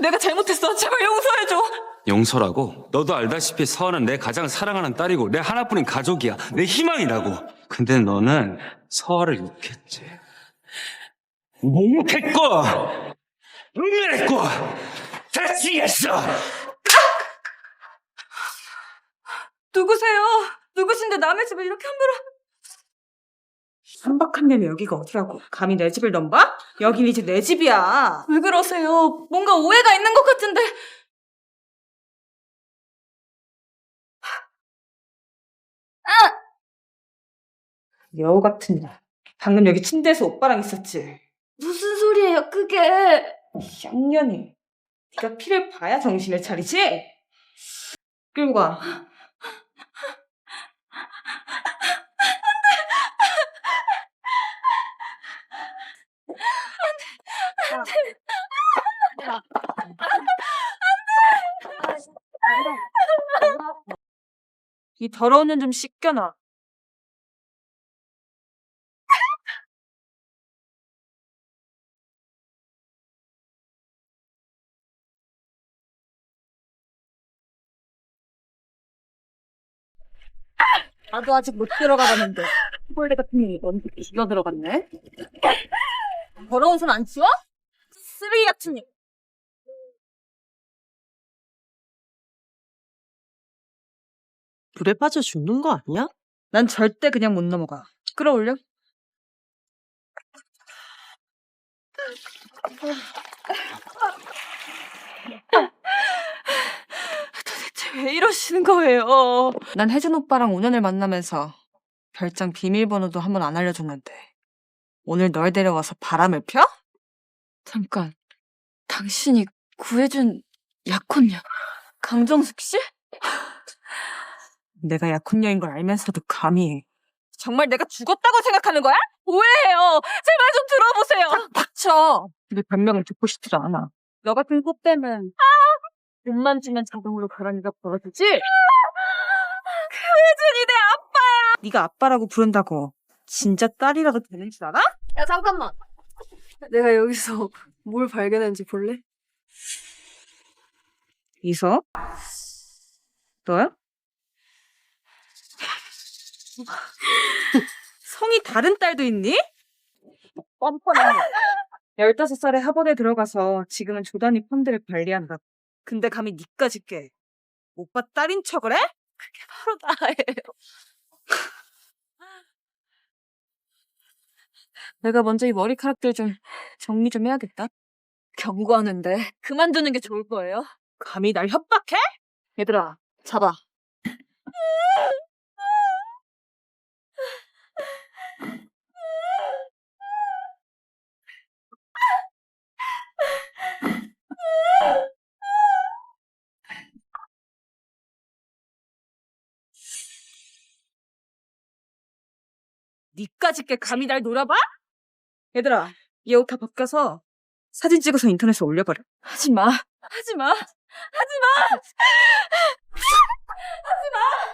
내가 잘못했어. 제발 용서해줘. 용서라고? 너도 알다시피 서원은 내 가장 사랑하는 딸이고 내 하나뿐인 가족이야. 내 희망이라고. 근데 너는 서원을 욕했지. 묵묵했고 은밀했고 대치했어. 누구세요? 누구신데 남의 집을 이렇게 함부로. 한박한 년이 여기가 어디라고? 감히 내 집을 넘봐? 여긴 이제 내 집이야. 왜 그러세요? 뭔가 오해가 있는 것 같은데. 여우 같은 년. 방금 여기 침대에서 오빠랑 있었지. 무슨 소리예요, 그게? 쌍년이. 네가 피를 봐야 정신을 차리지? 끌고 가. 이 더러운 년좀 씻겨놔. 나도 아직 못 들어가봤는데 꼴레 같은 놈이 먼저 기어 들어갔네. 더러운 손 안 치워? 쓰레기 같은 년. 물에 빠져 죽는 거 아니야? 난 절대 그냥 못 넘어가. 끌어올려. 대체 왜 이러시는 거예요? 난 혜준 오빠랑 5년을 만나면서 별장 비밀번호도 한 번 안 알려줬는데 오늘 널 데려와서 바람을 펴? 잠깐, 당신이 구해준 약혼녀 강정숙 씨? 내가 약혼녀인 걸 알면서도 감히. 정말 내가 죽었다고 생각하는 거야? 오해해요. 제발 좀 들어보세요. 닥쳐. 네 변명을 듣고 싶지도 않아. 너 같은 꽃뱀은 눈만 주면 자동으로 그런 일가 벌어지지? 그 혜준이 내 아빠! 네가 아빠라고 부른다고 진짜 딸이라도 되는 줄 알아? 야 잠깐만. 내가 여기서 뭘 발견했는지 볼래? 이서? 너야? 성이 다른 딸도 있니? 뻔뻔해. 15살에 학원에 들어가서 지금은 조단위 펀드를 관리한다. 근데 감히 니까지 깨. 오빠 딸인 척을 해? 바로 나예요. 내가 먼저 이 머리카락들 좀 정리 좀 해야겠다. 경고하는데 그만두는 게 좋을 거예요. 감히 날 협박해? 얘들아, 잡아. 니까지 깨 감히 날 놀아봐? 얘들아, 얘 옷 다 벗겨서 사진 찍어서 인터넷에 올려버려. 하지 마. 하지 마. 하지 마. 아저씨,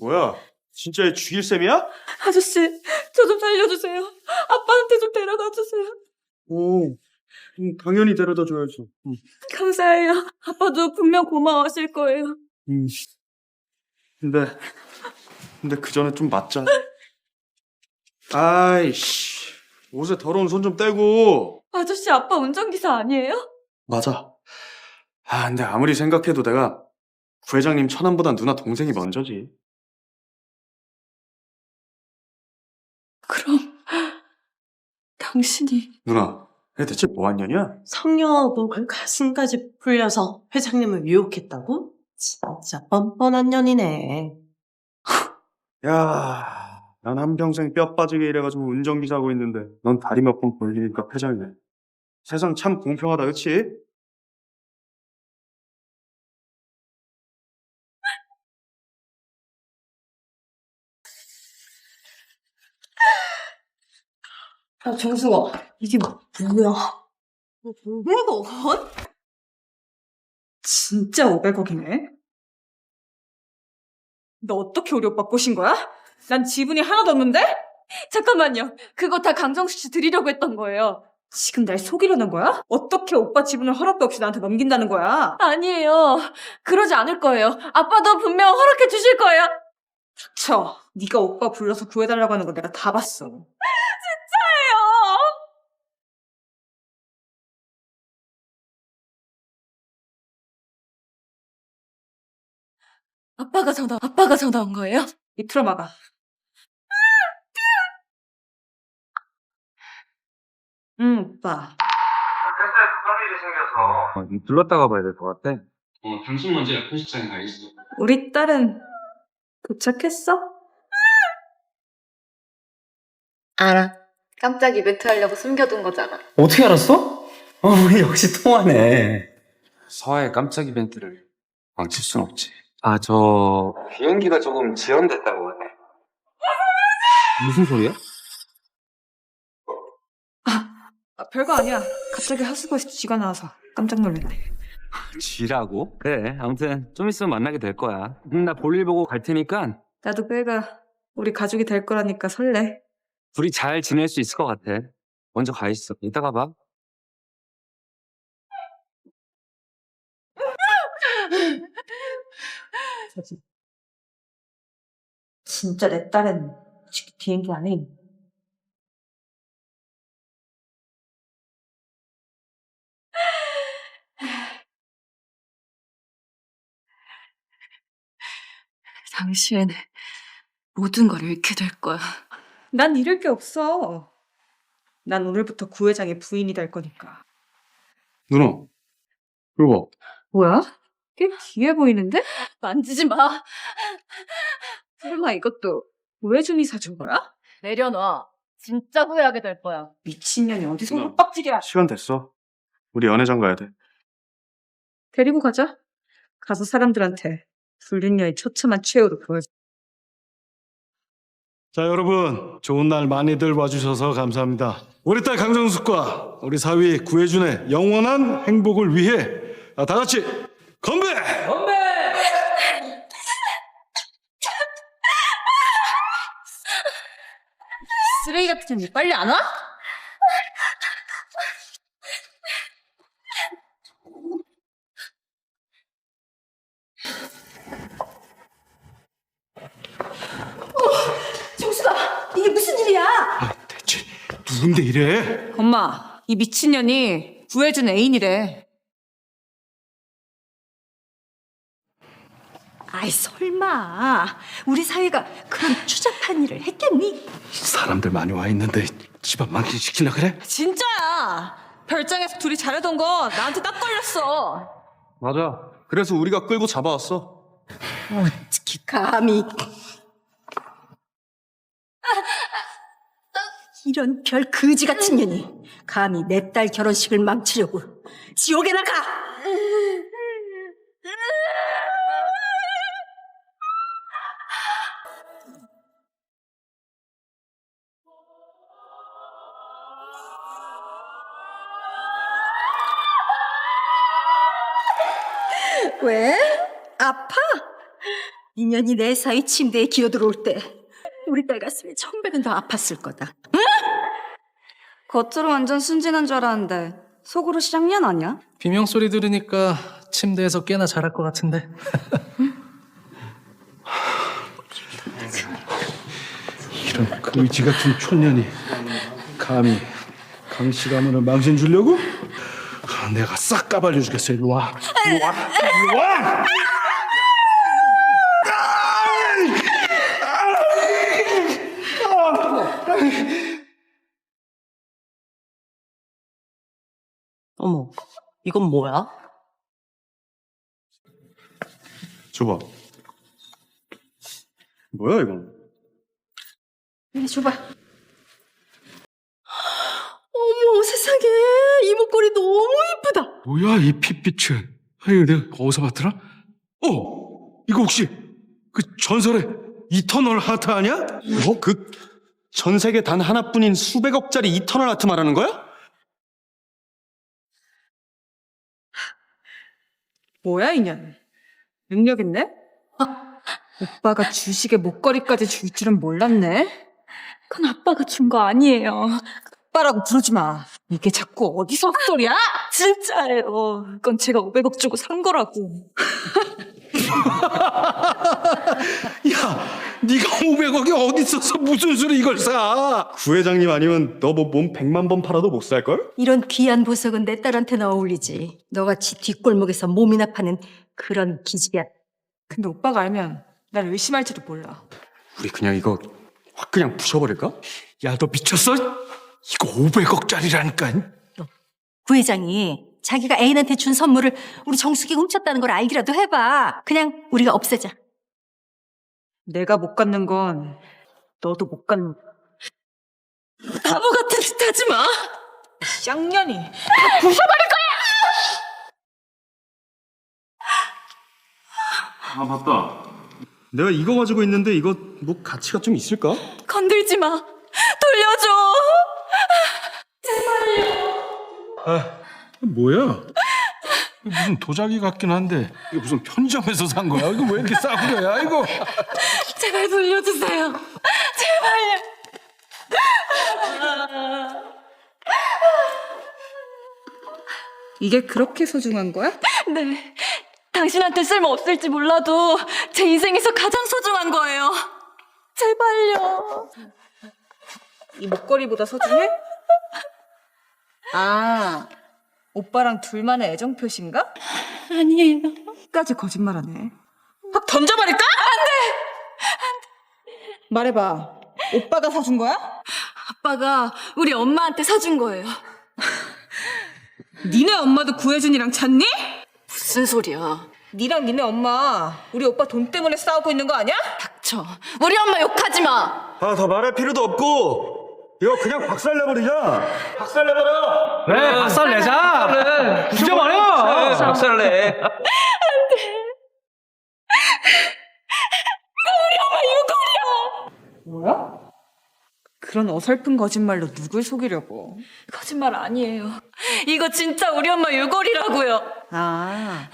뭐야? 진짜 얘 죽일 셈이야? 아저씨, 저 좀 살려주세요. 아빠한테 좀 데려다 주세요. 오, 음, 당연히 데려다 줘야지. 음. 감사해요. 아빠도 분명 고마워하실 거예요. 음. 근데, 근데 그 전에 좀 맞자. 아이씨, 옷에 더러운 손 좀 떼고. 아저씨 아빠 운전기사 아니에요? 맞아. 아, 근데 아무리 생각해도 내가 부회장님 처남보단 누나 동생이 먼저지. 그럼 당신이 누나, 얘 대체 뭐한 년이야? 성녀복을 가슴까지 풀려서 회장님을 유혹했다고? 진짜 뻔뻔한 년이네. 야, 난 한평생 뼈 빠지게 일해가지고 운전기사 하고 있는데 넌 다리 몇번 걸리니까 폐장이네. 세상 참 공평하다, 그치? 야, 정승아, 이게 뭐야? 500억 원? 진짜 500억이네. 너 어떻게 우리 오빠 꼬신 거야? 난 지분이 하나도 없는데? 잠깐만요. 그거 다 강정수 씨 드리려고 했던 거예요. 지금 날 속이려는 거야? 어떻게 오빠 지분을 허락도 없이 나한테 넘긴다는 거야? 아니에요. 그러지 않을 거예요. 아빠도 분명 허락해 주실 거예요. 쳐. 네가 오빠 불러서 구해달라고 하는 거 내가 다 봤어. 아빠가 전화, 아빠가 전화 온 거예요? 밑으로 막아. 응, 오빠. 어, 들렀다가 봐야 될 것 같아. 어, 당신 먼저 편집장에 가 있어. 우리 딸은 도착했어? 알아. 깜짝 이벤트 하려고 숨겨둔 거잖아. 어떻게 알았어? 어, 우리 역시 통하네. 서아의 깜짝 이벤트를 망칠 순 없지. 아, 저 비행기가 조금 지연됐다고 하네. 무슨 소리야? 아, 별거 아니야. 갑자기 하수구에서 쥐가 나와서 깜짝 놀랐네. 쥐라고? 그래. 아무튼 좀 있으면 만나게 될 거야. 음, 나 볼일 보고 갈 테니까 나도 빼가 우리 가족이 될 거라니까 설레. 둘이 잘 지낼 수 있을 것 같아. 먼저 가 있어. 이따가 봐. 진짜 내 딸은 솔직히 비행기 안에 당신 모든 걸 잃게 될 거야. 난 잃을 게 없어. 난 오늘부터 구회장의 부인이 될 거니까. 누나, 이거 봐. 뭐야? 꽤 귀해 보이는데? 만지지 마. 설마 이것도 구혜준이 사준 거야? 내려놔. 진짜 후회하게 될 거야. 미친년이 어디서 누나. 헛박질이야. 시간 됐어. 우리 연회장 가야 돼. 데리고 가자. 가서 사람들한테 불륜녀의 처참한 최후를 보여줘. 자, 여러분, 좋은 날 많이들 와주셔서 감사합니다. 우리 딸 강정숙과 우리 사위 구혜준의 영원한 행복을 위해 아, 다 같이 건배! 쓰레기 같은 년 빨리 안 와? 정수가 이게 무슨 일이야? 아, 대체 누군데 이래? 엄마, 이 미친년이 구혜준 애인이래. 아이 설마 우리 사위가 그런 추잡한 일을 했겠니? 사람들 많이 와 있는데 집안 망신 시키려 그래? 진짜야. 별장에서 둘이 잘하던 거 나한테 딱 걸렸어. 맞아. 그래서 우리가 끌고 잡아왔어. 특히 감히 이런 별 거지 같은 년이 감히 내 딸 결혼식을 망치려고 지옥에 나 가! 왜? 아파? 인연이 내 사이 침대에 기어들어올 때 우리 딸 가슴에 천배는 더 아팠을 거다. 겉으로 완전 순진한 줄 알았는데 속으로 쌍년 아니야? 비명 소리 들으니까 침대에서 꽤나 잘할 것 같은데. 이런 거지 같은 촌년이 감히 강씨 가문을 망신 주려고? 아, 내가 싹 까발려 주겠어. 이리 와. 이리 와. 이리 와. 어머, 이건 뭐야? 줘봐. 뭐야, 이건? 이리 줘봐. 어머 세상에 이 목걸이 너무 이쁘다. 뭐야 이 핏빛은? 아유 내가 어디서 봤더라? 어 이거 혹시 그 전설의 이터널 하트 아니야? 뭐 그 전 세계 단 하나뿐인 수백억짜리 이터널 아트 말하는 거야? 뭐야 인연? 능력 있네? 오빠가 주식에 목걸이까지 줄 줄은 몰랐네. 그건 아빠가 준 거 아니에요. 오빠라고 부르지 마. 이게 자꾸 어디서 헛소리야? 진짜예요. 그건 제가 500억 주고 산 거라고. 야, 네가 500억이 어디 있어서 무슨 수로 이걸 사? 부회장님 아니면 너 뭐 몸 100만 번 팔아도 못 살걸? 이런 귀한 보석은 내 딸한테는 어울리지. 너같이 뒷골목에서 몸이나 파는 그런 기집애. 근데 오빠가 알면 날 의심할지도 몰라. 우리 그냥 이거 확 그냥 부셔버릴까? 야, 너 미쳤어? 이거 500억짜리라니까. 부회장이 자기가 애인한테 준 선물을 우리 정숙이가 훔쳤다는 걸 알기라도 해봐. 그냥 우리가 없애자. 내가 못 갖는 건 너도 못 갖는 거야. 바보 같은 짓 하지 마. 쌍년이. 아 맞다. 내가 이거 가지고 있는데 이거 뭐 가치가 좀 있을까? 건들지 마. 돌려줘. 뭐야? 이거 무슨 도자기 같긴 한데 이거 무슨 편의점에서 산 거야? 이거 왜 이렇게 싸구려야 이거? 제발 돌려주세요. 제발요. 이게 그렇게 소중한 거야? 네. 당신한테 쓸모 없을지 몰라도 제 인생에서 가장 소중한 거예요. 제발요. 이 목걸이보다 소중해? 아, 오빠랑 둘만의 애정 표시인가? 아니에요. 까지 거짓말하네. 확 던져버릴까? 안 돼! 말해봐. 오빠가 사준 거야? 아빠가 우리 엄마한테 사준 거예요. 니네 엄마도 구혜준이랑 잤니? 무슨 소리야? 니랑 니네 엄마 우리 오빠 돈 때문에 싸우고 있는 거 아니야? 닥쳐. 우리 엄마 욕하지 마. 아 더 말할 필요도 없고 이거 그냥 박살내버리자. 박살내버려. 그래, 박살 내자. 부셔버려. 박살 내. 뭐야? 그런 어설픈 거짓말로 누굴 속이려고? 거짓말 아니에요. 이거 진짜 우리 엄마 유골이라고요. 아,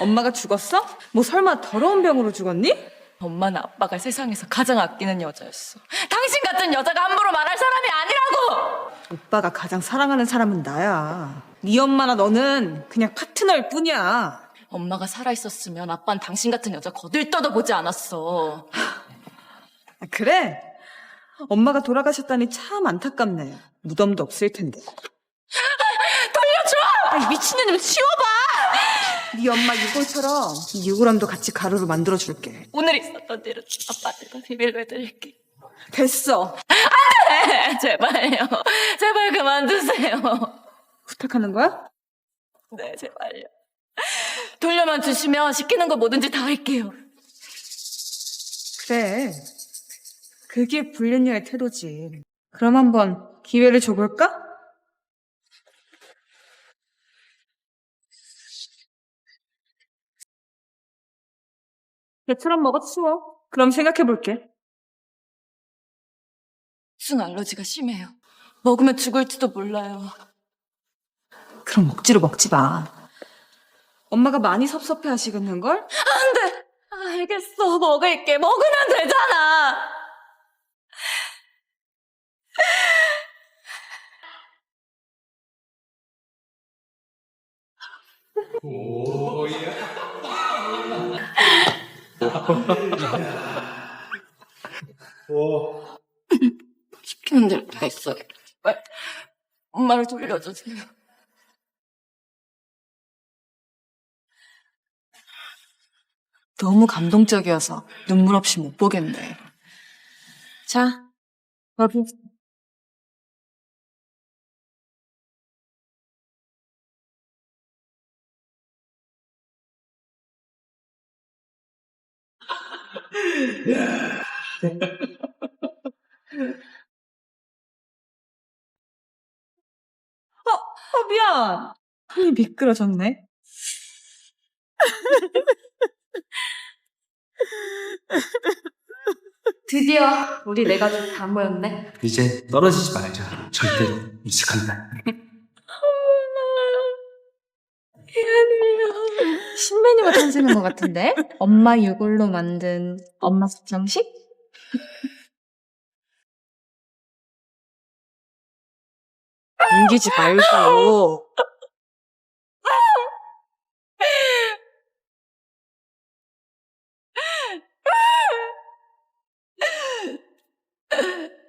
엄마가 죽었어? 뭐 설마 더러운 병으로 죽었니? 엄마는 아빠가 세상에서 가장 아끼는 여자였어. 당신 같은 여자가 함부로 말할 사람이 아니라고! 오빠가 가장 사랑하는 사람은 나야. 네 엄마나 너는 그냥 파트너일 뿐이야. 엄마가 살아있었으면 아빠는 당신 같은 여자 거들떠도 보지 않았어. 아, 그래? 엄마가 돌아가셨다니 참 안타깝네. 무덤도 없을 텐데. 돌려줘! 아, 미친년을 치워봐! 네 엄마 유골처럼 이 유골함도 같이 가루로 만들어 줄게. 오늘 있었던 일은 아빠한테 비밀로 해드릴게. 됐어. 네, 제발요. 제발 그만두세요. 부탁하는 거야? 네, 제발요. 돌려만 주시면 시키는 거 뭐든지 다 할게요. 그래. 그게 불륜녀의 태도지. 그럼 한번 기회를 줘볼까? 배처럼 먹어 치워. 그럼 생각해 볼게. 쑥 알러지가 심해요. 먹으면 죽을지도 몰라요. 그럼 억지로 먹지 마. 엄마가 많이 섭섭해 하시겠는걸? 안 돼! 알겠어. 먹을게. 먹으면 되잖아. 시키는 대로 다 했어요. 제발 엄마를 돌려주세요. 너무 감동적이어서 눈물 없이 못 보겠네. 자, 여기. 어, 미안. 손이 미끄러졌네. 드디어 우리 네 가족 다 모였네. 이제 떨어지지 말자. 절대로 이직한다. 신메뉴가 탄생한 것 같은데? 엄마 유골로 만든 엄마 숙정식? 옮기지 말고.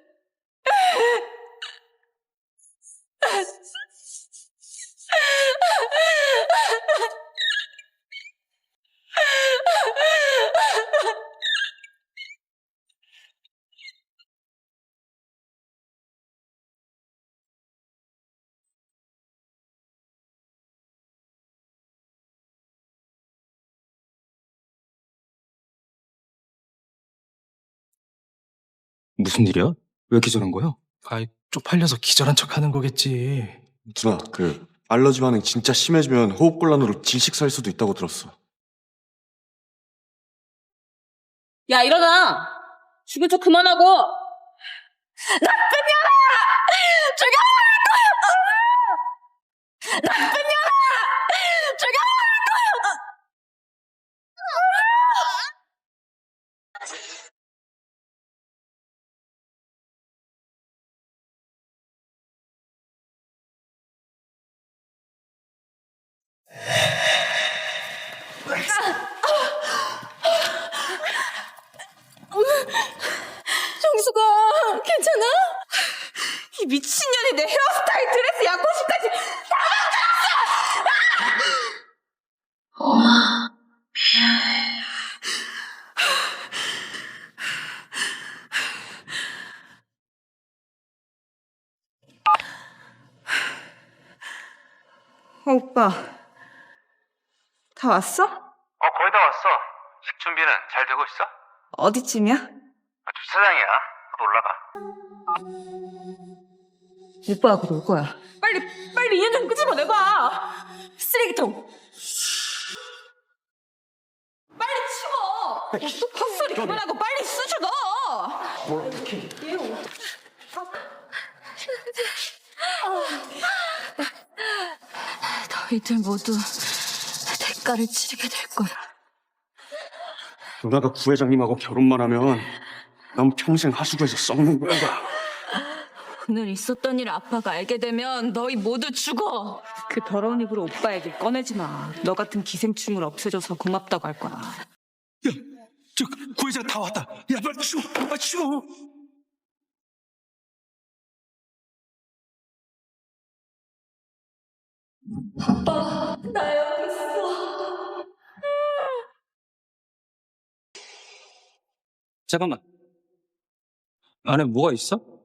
무슨 일이야? 왜 기절한 거야? 아이, 쪽팔려서 기절한 척 하는 거겠지. 누나, 그 알러지 반응 진짜 심해지면 호흡곤란으로 질식살 수도 있다고 들었어. 야, 일어나! 죽은 척 그만하고! 정수가 괜찮아? 이 미친년이 내 헤어스타일, 드레스, 양꼬시까지 어, 오빠. 다 왔어? 어, 거의 다 왔어. 식 준비는 잘 되고 있어? 어디쯤이야? 아, 주차장이야. 곧 올라가. 곧올 거야. 빨리, 빨리 인연 좀 끄집어내봐! 쓰레기통! 빨리 치워! 헛소리 그만하고 빨리 수저 넣어! 너희들 모두 대가를 치르게 될 거야. 누나가 부회장님하고 결혼만 하면 넌 평생 하수구에서 썩는 거야. 오늘 있었던 일 아빠가 알게 되면 너희 모두 죽어. 그 더러운 입으로 오빠 얘기 꺼내지 마. 너 같은 기생충을 없애줘서 고맙다고 할 거야. 저 구해자 다 왔다. 야 빨리 치워, 빨리 치워. 잠깐만. 안에 뭐가 있어?